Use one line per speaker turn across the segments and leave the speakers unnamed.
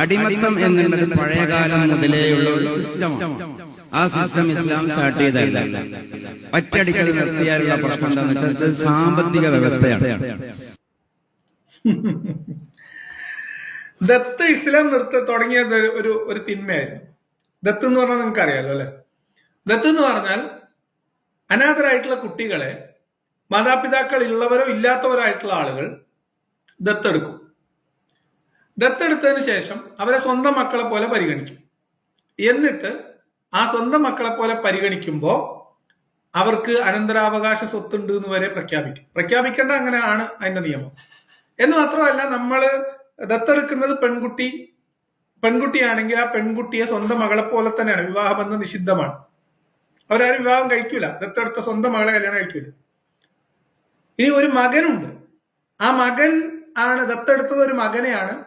അടിമത്തം എന്നുള്ളത് പഴയകാലം മുതലേയുള്ള സിസ്റ്റമാണ് ആ സിസ്റ്റം ഇസ്ലാം സ്റ്റാർട്ട് ചെയ്തല്ല ഒറ്റടിക്കൽ നിർത്തിയാലുള്ള പ്രശ്നം എന്താണെന്ന് വെച്ചാൽ സാമ്പത്തിക വ്യവസ്ഥയാണ്.
ദത്ത് ഇസ്ലാം നിർത്ത തുടങ്ങിയത് ഒരു ഒരു തിന്മയായിരുന്നു. ദത്ത് എന്ന് പറഞ്ഞാൽ നിങ്ങൾക്ക് അറിയാലോ അല്ലെ? ദത്ത് എന്ന് പറഞ്ഞാൽ അനാഥരായിട്ടുള്ള കുട്ടികളെ മാതാപിതാക്കൾ ഉള്ളവരോ ഇല്ലാത്തവരോ ആയിട്ടുള്ള ആളുകൾ ദത്തെടുക്കും. ദത്തെടുത്തതിന് ശേഷം അവരെ സ്വന്തം മക്കളെ പോലെ പരിഗണിക്കും. എന്നിട്ട് ആ സ്വന്തം മക്കളെ പോലെ പരിഗണിക്കുമ്പോൾ അവർക്ക് അനന്തരാവകാശ സ്വത്തുണ്ട് എന്ന് വരെ പ്രഖ്യാപിക്കും. പ്രഖ്യാപിക്കേണ്ട അങ്ങനെയാണ് അതിന്റെ നിയമം. എന്ന് മാത്രമല്ല നമ്മൾ ദത്തെടുക്കുന്നത് പെൺകുട്ടി പെൺകുട്ടിയാണെങ്കിൽ ആ പെൺകുട്ടിയെ സ്വന്തം മകളെ പോലെ തന്നെയാണ്. വിവാഹബന്ധം നിഷിദ്ധമാണ്. അവരാരും വിവാഹം കഴിക്കൂല. ദത്തെടുത്ത സ്വന്തം മകളെ കല്യാണം കഴിക്കൂല. ഇനി ഒരു മകനുണ്ട്. ആ മകൻ ആണ് ദത്തെടുത്തത് ഒരു മകനെയാണ്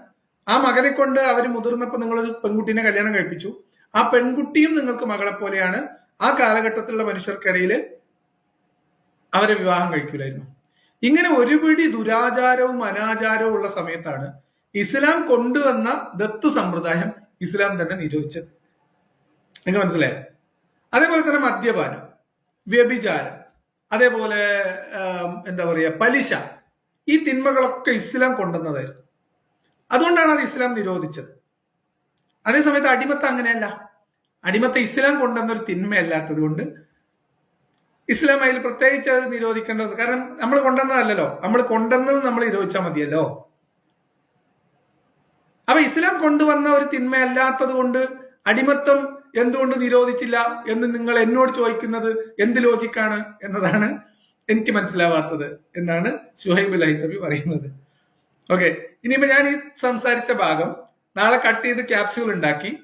ആ മകനെ കൊണ്ട് അവർ മുതിർന്നപ്പോൾ നിങ്ങളൊരു പെൺകുട്ടീനെ കല്യാണം കഴിപ്പിച്ചു. ആ പെൺകുട്ടിയും നിങ്ങൾക്ക് മകളെ പോലെയാണ്. ആ കാലഘട്ടത്തിലുള്ള മനുഷ്യർക്കിടയിൽ അവരെ വിവാഹം കഴിക്കൂലായിരുന്നു. ഇങ്ങനെ ഒരുപിടി ദുരാചാരവും അനാചാരവും ഉള്ള സമയത്താണ് ഇസ്ലാം കൊണ്ടുവന്ന ദത്ത് സമ്പ്രദായം ഇസ്ലാം തന്നെ നിരോധിച്ചത്. നിങ്ങൾക്ക് മനസ്സിലായോ? അതേപോലെ തന്നെ മദ്യപാനം വ്യഭിചാരം അതേപോലെ എന്താ പറയുക പലിശ ഈ തിന്മകളൊക്കെ ഇസ്ലാം കൊണ്ടുവന്നതായിരുന്നു. അതുകൊണ്ടാണ് അത് ഇസ്ലാം നിരോധിച്ചത്. അതേസമയത്ത് അടിമത്തം അങ്ങനെയല്ല. അടിമത്തം ഇസ്ലാം കൊണ്ടുവന്നൊരു തിന്മയല്ലാത്തത് കൊണ്ട് ഇസ്ലാം അതിൽ പ്രത്യേകിച്ച് അത് നിരോധിക്കേണ്ടത് കാരണം നമ്മൾ കൊണ്ടുവന്നതല്ലല്ലോ. നമ്മൾ കൊണ്ടുവന്നത് നമ്മൾ നിരോധിച്ചാൽ മതിയല്ലോ. അപ്പൊ ഇസ്ലാം കൊണ്ടുവന്ന ഒരു തിന്മയല്ലാത്തത് കൊണ്ട് അടിമത്തം എന്തുകൊണ്ട് നിരോധിച്ചില്ല എന്ന് നിങ്ങൾ എന്നോട് ചോദിക്കുന്നത് എന്ത് ലോജിക്കാണ് എന്നതാണ് എനിക്ക് മനസ്സിലാവാത്തത് എന്നാണ് ഷുഹൈബ് ലൈത്തബി പറയുന്നത്. ഓക്കെ ഇനിയിപ്പോ ഞാൻ ഈ സംസാരിച്ച ഭാഗം നാളെ കട്ട് ചെയ്ത് ക്യാപ്സ്യൂൾ ഉണ്ടാക്കി.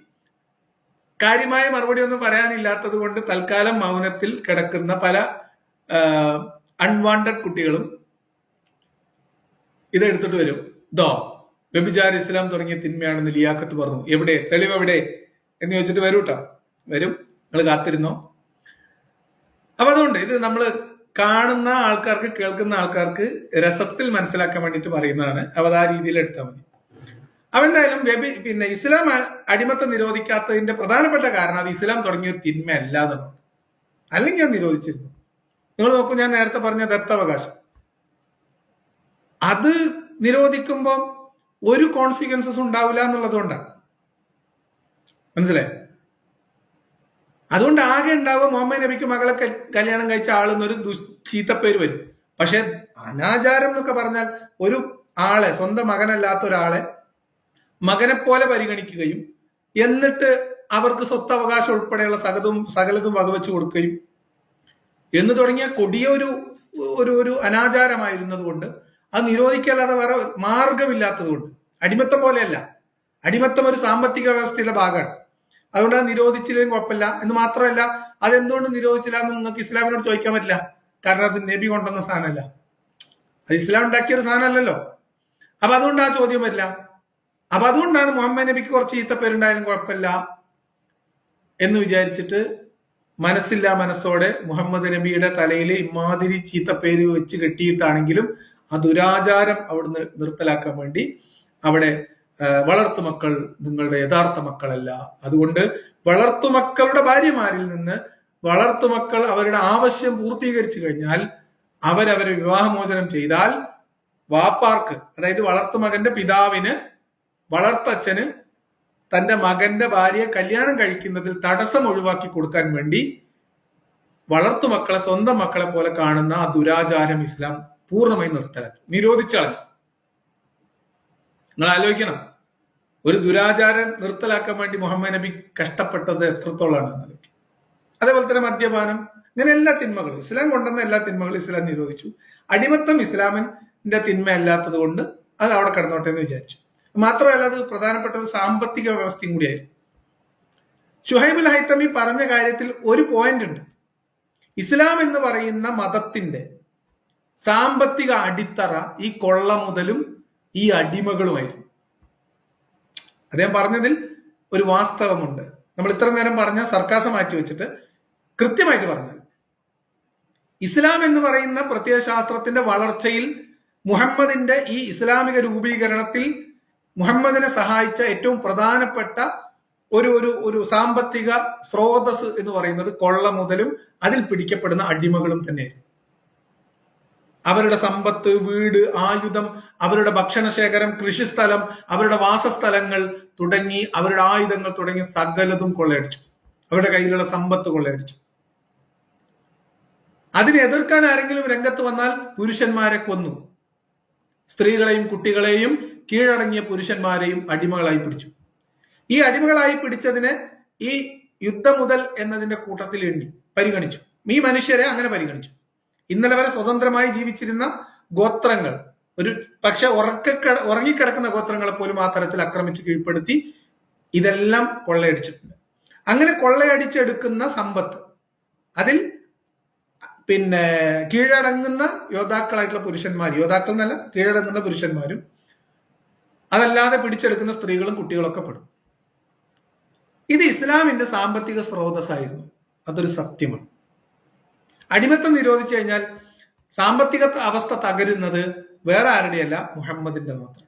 കാര്യമായ മറുപടി ഒന്നും പറയാനില്ലാത്തത് കൊണ്ട് തൽക്കാലം മൗനത്തിൽ കിടക്കുന്ന പല അൺവാണ്ടഡ് കുട്ടികളും ഇത് എടുത്തിട്ട് വരും. ദോ വ്യഭിചാര ഇസ്ലാം തുടങ്ങിയ തിന്മയാണെന്ന് ലിയാക്കത്ത് പറഞ്ഞു. എവിടെ? തെളിവ് എവിടെ എന്ന് ചോദിച്ചിട്ട് വരൂട്ടോ. വരും. നിങ്ങൾ കാത്തിരുന്നോ? അപ്പൊ അതുകൊണ്ട് ഇത് നമ്മൾ കാണുന്ന ആൾക്കാർക്ക് കേൾക്കുന്ന ആൾക്കാർക്ക് രസത്തിൽ മനസ്സിലാക്കാൻ വേണ്ടിയിട്ട് പറയുന്നതാണ്. അവ ആ രീതിയിൽ എടുത്താൽ മതി. അവെന്തായാലും വ്യഭി പിന്നെ ഇസ്ലാം അടിമത്ത നിരോധിക്കാത്തതിന്റെ പ്രധാനപ്പെട്ട കാരണം അത് ഇസ്ലാം തുടങ്ങിയ ഒരു തിന്മ അല്ല എന്നുള്ളത് അല്ലെങ്കിൽ ഞാൻ നിരോധിച്ചിരുന്നു. നിങ്ങൾ നോക്കൂ ഞാൻ നേരത്തെ പറഞ്ഞ ദത്തവകാശം. അത് നിരോധിക്കുമ്പോൾ ഒരു കോൺസിക്വൻസസ് ഉണ്ടാവില്ല എന്നുള്ളതുകൊണ്ടാണ്. മനസ്സിലായി? അതുകൊണ്ട് ആകെ ഉണ്ടാവുക മുഹമ്മദ് നബിക്ക് മകളെ കല്യാണം കഴിച്ച ആളെന്നൊരു ചീത്തപ്പേര് വരും. പക്ഷെ അനാചാരം എന്നൊക്കെ പറഞ്ഞാൽ ഒരു ആളെ സ്വന്തം മകനല്ലാത്ത ഒരാളെ മകനെ പോലെ പരിഗണിക്കുകയും എന്നിട്ട് അവർക്ക് സ്വത്തവകാശം ഉൾപ്പെടെയുള്ള സകലതും സകലതും വകവെച്ച് കൊടുക്കുകയും എന്ന് തുടങ്ങിയ കൊടിയ ഒരു ഒരു ഒരു അനാചാരമായിരുന്നത് കൊണ്ട് അത് നിരോധിക്കല്ലാതെ വേറെ മാർഗമില്ലാത്തത് കൊണ്ട് അടിമത്തം പോലെയല്ല. അടിമത്തം ഒരു സാമ്പത്തിക വ്യവസ്ഥയുടെ ഭാഗമാണ്. അതുകൊണ്ട് അത് നിരോധിച്ചില്ലെങ്കിൽ കുഴപ്പമില്ല. എന്ന് മാത്രമല്ല അതെന്തുകൊണ്ട് നിരോധിച്ചില്ല എന്ന് നിങ്ങൾക്ക് ഇസ്ലാമിനോട് ചോദിക്കാൻ പറ്റില്ല. കാരണം അത് നബി കൊണ്ടുവന്ന സാധനമല്ല. അത് ഇസ്ലാം ഉണ്ടാക്കിയ ഒരു സാധനമല്ലല്ലോ. അപ്പൊ അതുകൊണ്ട് ആ ചോദ്യം വരില്ല. അപ്പൊ അതുകൊണ്ടാണ് മുഹമ്മദ് നബിക്ക് കുറച്ച് ഈത്തപ്പേരുണ്ടായാലും കുഴപ്പമില്ല എന്ന് വിചാരിച്ചിട്ട് മനസ്സില്ലാ മനസ്സോടെ മുഹമ്മദ് നബിയുടെ തലയിൽ ഇമാതിരി ചീത്തപ്പേര് വെച്ച് കെട്ടിയിട്ടാണെങ്കിലും ആ ദുരാചാരം അവിടുന്ന് നിർത്തലാക്കാൻ വേണ്ടി അവിടെ ആ, വളർത്തുമക്കൾ നിങ്ങളുടെ യഥാർത്ഥ മക്കളല്ല. അതുകൊണ്ട് വളർത്തുമക്കളുടെ ഭാര്യമാരിൽ നിന്ന് വളർത്തുമക്കൾ അവരുടെ ആവശ്യം പൂർത്തീകരിച്ചു കഴിഞ്ഞാൽ അവരവരെ വിവാഹമോചനം ചെയ്താൽ വാപ്പാർക്ക് അതായത് വളർത്തുമകന്റെ പിതാവിന് വളർത്തച്ഛന് തന്റെ മകന്റെ ഭാര്യയെ കല്യാണം കഴിക്കുന്നതിൽ തടസ്സം ഒഴിവാക്കി കൊടുക്കാൻ വേണ്ടി വളർത്തുമക്കളെ സ്വന്തം മക്കളെ പോലെ കാണുന്ന ആ ദുരാചാരം ഇസ്ലാം പൂർണമായി നിർത്തലാക്കി നിരോധിച്ചളഞ്ഞു. നിങ്ങൾ ആലോചിക്കണം. ഒരു ദുരാചാരം നിർത്തലാക്കാൻ വേണ്ടി മുഹമ്മദ് നബി കഷ്ടപ്പെട്ടത് എത്രത്തോളാണ് ആലോചിക്കും അതേപോലെ തന്നെ മദ്യപാനം. ഇങ്ങനെ എല്ലാ തിന്മകളും ഇസ്ലാം കൊണ്ടുവന്ന എല്ലാ തിന്മകളും ഇസ്ലാം നിരോധിച്ചു. അടിമത്തം ഇസ്ലാമിന്റെ തിന്മ അല്ലാത്തത് കൊണ്ട് അത് അവിടെ കിടന്നോട്ടെ എന്ന് വിചാരിച്ചു. മാത്രമല്ല അത് പ്രധാനപ്പെട്ട ഒരു സാമ്പത്തിക വ്യവസ്ഥയും കൂടിയായിരുന്നു. ഷുഹൈബുൽ ഹൈത്തമി പറഞ്ഞ കാര്യത്തിൽ ഒരു പോയിന്റ് ഉണ്ട്. ഇസ്ലാം എന്ന് പറയുന്ന മതത്തിന്റെ സാമ്പത്തിക അടിത്തറ ഈ കൊള്ള മുതലും ഈ അടിമകളുമായിരുന്നു അദ്ദേഹം പറഞ്ഞതിൽ ഒരു വാസ്തവമുണ്ട്. നമ്മൾ ഇത്ര നേരം പറഞ്ഞ സർക്കാസം മാറ്റി വെച്ചിട്ട് കൃത്യമായിട്ട് പറഞ്ഞാൽ ഇസ്ലാം എന്ന് പറയുന്ന പ്രത്യയശാസ്ത്രത്തിന്റെ വളർച്ചയിൽ മുഹമ്മദിന്റെ ഈ ഇസ്ലാമിക രൂപീകരണത്തിൽ മുഹമ്മദിനെ സഹായിച്ച ഏറ്റവും പ്രധാനപ്പെട്ട ഒരു ഒരു ഒരു സാമ്പത്തിക സ്രോതസ് എന്ന് പറയുന്നത് കൊള്ള മുതലും അതിൽ പിടിക്കപ്പെടുന്ന അടിമകളും തന്നെയായിരുന്നു അവരുടെ സമ്പത്ത് വീട് ആയുധം അവരുടെ ഭക്ഷണശേഖരം കൃഷിസ്ഥലം അവരുടെ വാസസ്ഥലങ്ങൾ തുടങ്ങി അവരുടെ ആയുധങ്ങൾ തുടങ്ങി സകലതും കൊള്ളയടിച്ചു. അവരുടെ കയ്യിലുള്ള സമ്പത്ത് കൊള്ളയടിച്ചു. അതിനെ എതിർക്കാൻ ആരെങ്കിലും രംഗത്ത് വന്നാൽ പുരുഷന്മാരെ കൊന്നു. സ്ത്രീകളെയും കുട്ടികളെയും കീഴടങ്ങിയ പുരുഷന്മാരെയും അടിമകളായി പിടിച്ചു. ഈ അടിമകളായി പിടിച്ചതിന് ഈ യുദ്ധം മുതൽ എന്നതിന്റെ കൂട്ടത്തിൽ എണ്ണി പരിഗണിച്ചു. ഈ മനുഷ്യരെ അങ്ങനെ പരിഗണിച്ചു. ഇന്നലെ വരെ സ്വതന്ത്രമായി ജീവിച്ചിരുന്ന ഗോത്രങ്ങൾ ഒരു പക്ഷെ ഉറക്ക ഉറങ്ങിക്കിടക്കുന്ന ഗോത്രങ്ങളെ പോലും ആ തരത്തിൽ ആക്രമിച്ച് കീഴ്പ്പെടുത്തി ഇതെല്ലാം കൊള്ളയടിച്ചിട്ടുണ്ട്. അങ്ങനെ കൊള്ളയടിച്ചെടുക്കുന്ന സമ്പത്ത് അതിൽ പിന്നെ കീഴടങ്ങുന്ന യോദ്ധാക്കളായിട്ടുള്ള പുരുഷന്മാർ യോദ്ധാക്കൾ എന്നല്ല കീഴടങ്ങുന്ന പുരുഷന്മാരും അതല്ലാതെ പിടിച്ചെടുക്കുന്ന സ്ത്രീകളും കുട്ടികളൊക്കെ പെടും. ഇത് ഇസ്ലാമിന്റെ സാമ്പത്തിക സ്രോതസ്സായിരുന്നു. അതൊരു സത്യമാണ്. അടിമത്തം നിരോധിച്ചു കഴിഞ്ഞാൽ സാമ്പത്തിക അവസ്ഥ തകരുന്നത് വേറെ ആരുടെയല്ല മുഹമ്മദിന്റെ മാത്രം.